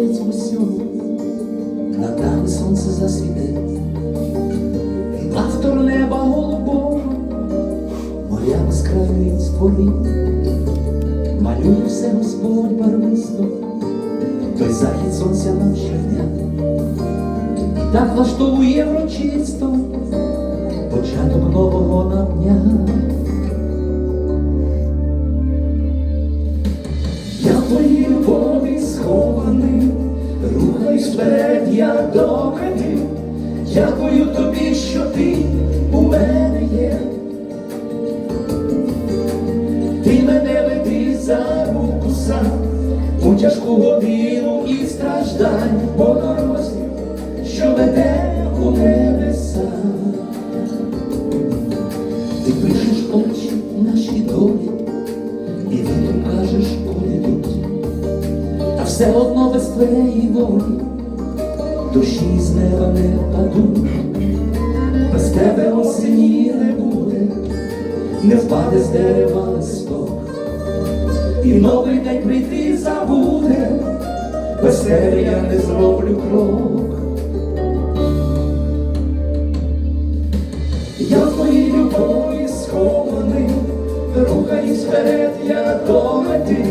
кінець усьому, над нами сонце засвіти, автор неба голубого, моря яскраві створив, малює все Господь барвисто, той захід сонця нам щодня, і так влаштовує врочисто, початок нового нам дня. Я до. Дякую тобі, що ти у мене є. Ти мене веди за руку сам у тяжку годину і страждань по дорозі, що веде у небеса. Ти пишеш очі наші долі, і вітром кажеш, куди йдуть, та все одно без твоєї волі душі з неба не впадуть, без тебе осені не буде, не впаде з дерева листок, і новий день прийти забуде, без тебе я не зроблю крок. Я в твоїй любові схований, рухаюсь вперед, я до мети.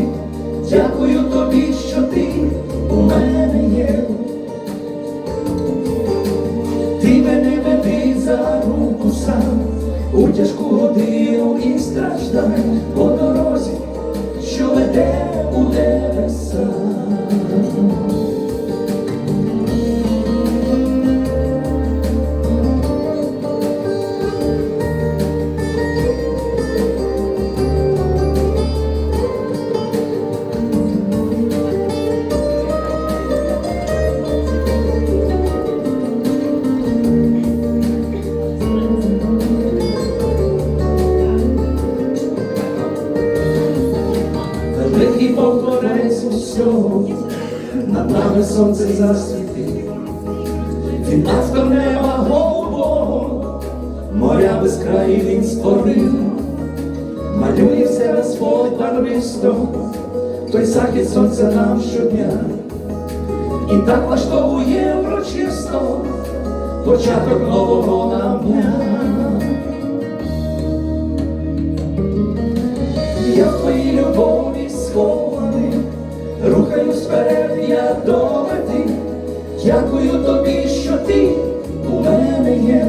Дякую тобі, що ти у мене мене веди за руку сам у тяжку годину і страждань по дорозі, що веде у небеса. Усього, над нами сонце засвітив, він автор неба голубого, моря без краї він створив, малює все Господь барвисто, той захід сонця нам щодня, і так влаштовує врочисто початок нового Дякую тобі, що ти у мене є.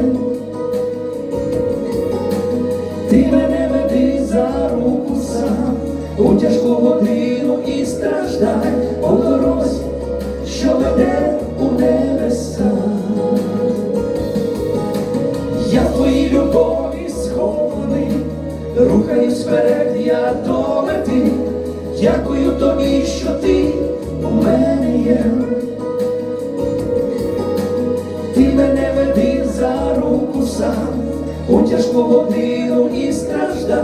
Ти мене веди за руку сам у тяжку годину і страждай по дорозі, що веде у небеса. Я в твоїй любові схований, рухаюсь вперед, я до мети. Дякую тобі, що ти у мене є. Ти мене веди за руку сам у тяжку годину і страждай